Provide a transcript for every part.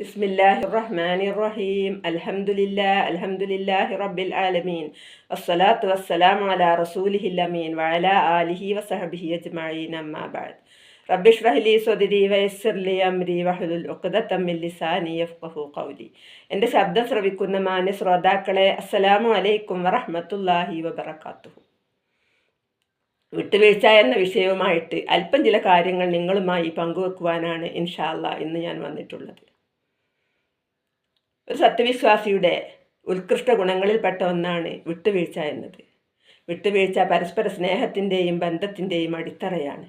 بسم الله الرحمن الرحيم الحمد لله الحمد لله رب العالمين والصلاة والسلام على رسوله الأمين وعلى آله وصحبه أجمعين أما بعد رب اشرح لي صدري ويسر لي أمري واحلل عقدة من لساني يفقهوا قولي എൻ്റെ ശബ്ദം ശ്രവിക്കുന്ന മാന്യ ശ്രോതാക്കളെ അസ്സലാമു അലൈക്കും വറഹ്മത്തുള്ളാഹി വബറകാതുഹു വിട്ടുവീഴ്ച എന്ന വിഷയവുമായിട്ട് അല്പം ചില കാര്യങ്ങൾ നിങ്ങളുമായി പങ്കുവെക്കുവാനാണ് ഇൻഷാല്ല ഇന്ന് ഞാൻ വന്നിട്ടുള്ളത് ഒരു സത്യവിശ്വാസിയുടെ ഉത്കൃഷ്ട ഗുണങ്ങളിൽപ്പെട്ട ഒന്നാണ് വിട്ടുവീഴ്ച എന്നത്. വിട്ടുവീഴ്ച പരസ്പര സ്നേഹത്തിന്റെയും ബന്ധത്തിന്റെയും അടിത്തറയാണ്.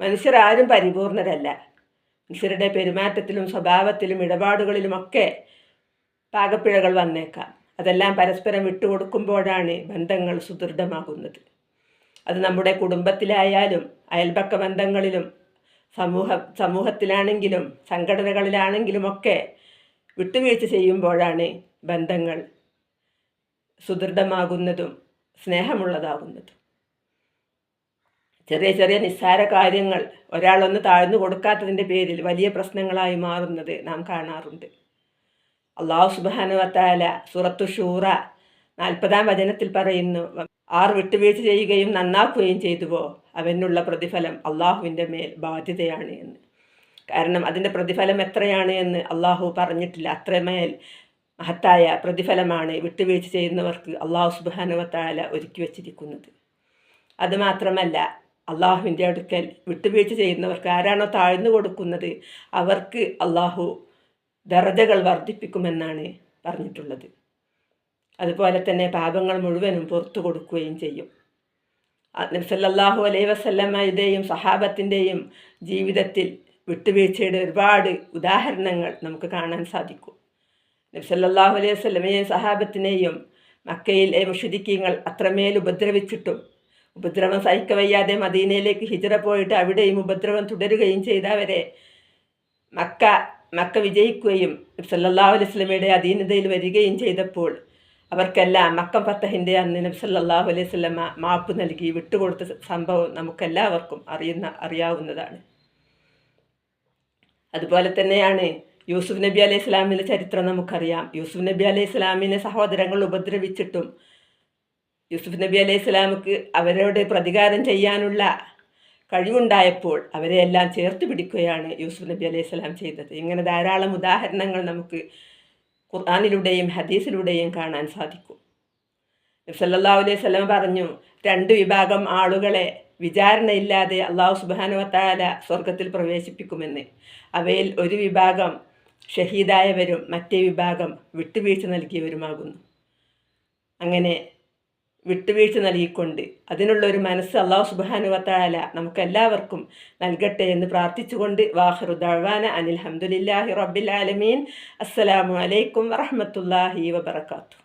മനുഷ്യർ ആരും പരിപൂർണരല്ല. മനുഷ്യരുടെ പെരുമാറ്റത്തിലും സ്വഭാവത്തിലും ഇടപാടുകളിലുമൊക്കെ പാകപ്പിഴകൾ വന്നേക്കാം. അതെല്ലാം പരസ്പരം വിട്ടുകൊടുക്കുമ്പോഴാണ് ബന്ധങ്ങൾ സുദൃഢമാകുന്നത്. അത് നമ്മുടെ കുടുംബത്തിലായാലും അയൽപക്ക ബന്ധങ്ങളിലും സമൂഹ സമൂഹത്തിലാണെങ്കിലും സംഘടനകളിലാണെങ്കിലുമൊക്കെ വിട്ടുവീഴ്ച ചെയ്യുമ്പോഴാണ് ബന്ധങ്ങൾ സുദൃഢമാകുന്നതും സ്നേഹമുള്ളതാകുന്നതും. ചെറിയ ചെറിയ നിസ്സാര കാര്യങ്ങൾ ഒരാളൊന്ന് താഴ്ന്നു കൊടുക്കാത്തതിന്റെ പേരിൽ വലിയ പ്രശ്നങ്ങളായി മാറുന്നത് നാം കാണാറുണ്ട്. അള്ളാഹു സുബാനുവത്താല സുറത്തു ഷൂറ നാൽപ്പതാം വചനത്തിൽ പറയുന്നു ആർ വിട്ടുവീഴ്ച ചെയ്യുകയും നന്നാക്കുകയും ചെയ്തുവോ അവനുള്ള പ്രതിഫലം അള്ളാഹുവിന്റെ മേൽ ബാധ്യതയാണ് എന്ന്. കാരണം അതിന്റെ പ്രതിഫലം എത്രയാണ് എന്ന് അള്ളാഹു പറഞ്ഞിട്ടില്ല. അത്രമേൽ മഹത്തായ പ്രതിഫലമാണ് വിട്ടുവീഴ്ച ചെയ്യുന്നവർക്ക് അള്ളാഹു സുബാനുവത്താല ഒരുക്കി വച്ചിരിക്കുന്നത്. അതുമാത്രമല്ല അള്ളാഹുവിന്റെ അടുക്കൽ വിട്ടുവീഴ്ച ചെയ്യുന്നവർക്ക് ആരാണോ താഴ്ന്നു കൊടുക്കുന്നത് അവർക്ക് അള്ളാഹു ദർജകൾ വർദ്ധിപ്പിക്കുമെന്നാണ് പറഞ്ഞിട്ടുള്ളത്. അതുപോലെ തന്നെ പാപങ്ങൾ മുഴുവനും പുറത്തു കൊടുക്കുകയും ചെയ്യും. നബ്സല്ലാഹു അലൈഹി വസല്ലമ്മയുടെയും സഹാബത്തിന്റെയും ജീവിതത്തിൽ വിട്ടുവീഴ്ചയുടെ ഒരുപാട് ഉദാഹരണങ്ങൾ നമുക്ക് കാണാൻ സാധിക്കും. നബ്സല്ലാഹു അലൈഹി വസ്ലമയും സഹാബത്തിനെയും മക്കയിലെ മുഷിദിക്കീങ്ങൾ അത്രമേൽ ഉപദ്രവിച്ചിട്ടും ഉപദ്രവം സഹിക്കവയ്യാതെ മദീനയിലേക്ക് ഹിജറ പോയിട്ട് അവിടെയും ഉപദ്രവം തുടരുകയും ചെയ്തവരെ മക്ക മക്ക വിജയിക്കുകയും സല്ലല്ലാഹു അലൈഹി വസല്ലമയുടെ അധീനതയിൽ വരികയും ചെയ്തപ്പോൾ അവർക്കെല്ലാം മക്ക ഫത്തഹിന്റെ അന്ന് നബ്സല്ലാഹു അലൈഹി വസല്ലമ മാപ്പ് നൽകി വിട്ടുകൊടുത്ത സംഭവം നമുക്കെല്ലാവർക്കും അറിയുന്ന അറിയാവുന്നതാണ്. അതുപോലെ തന്നെയാണ് യൂസുഫ് നബി അലൈഹി ഇസ്ലാമിന്റെ ചരിത്രം നമുക്കറിയാം. യൂസുഫ് നബി അലൈഹി ഇസ്ലാമിനെ സഹോദരങ്ങൾ ഉപദ്രവിച്ചിട്ടും യൂസുഫ് നബി അലൈഹി ഇസ്ലാമുക്ക് അവരോട് പ്രതികാരം ചെയ്യാനുള്ള കഴിവുണ്ടായപ്പോൾ അവരെ എല്ലാം ചേർത്ത് പിടിക്കുകയാണ് യൂസുഫ് നബി അലൈഹി സ്വലാം ചെയ്തത്. ഇങ്ങനെ ധാരാളം ഉദാഹരണങ്ങൾ നമുക്ക് ഖുർആാനിലൂടെയും ഹദീസിലൂടെയും കാണാൻ സാധിക്കും. സല്ലാ അലൈഹി സ്വലം പറഞ്ഞു രണ്ട് വിഭാഗം ആളുകളെ വിചാരണയില്ലാതെ അള്ളാഹു സുബാനുവത്താല സ്വർഗത്തിൽ പ്രവേശിപ്പിക്കുമെന്ന്. അവയിൽ ഒരു വിഭാഗം ഷഹീദായവരും മറ്റേ വിഭാഗം വിട്ടുവീഴ്ച നൽകിയവരുമാകുന്നു. അങ്ങനെ വിട്ടുവീഴ്ച നൽകിക്കൊണ്ട് അതിനുള്ള ഒരു മനസ്സ് അള്ളാഹു സുബാനുവത്താല നമുക്കെല്ലാവർക്കും നൽകട്ടെ എന്ന് പ്രാർത്ഥിച്ചുകൊണ്ട് വാഹറു ദഴവാന അനിൽ ഹംദുലില്ലാഹി റബ്ബിൽ ആലമീൻ. അസ്സലാമു അലൈക്കും വറഹമത്തല്ലാഹി വബർക്കാത്തു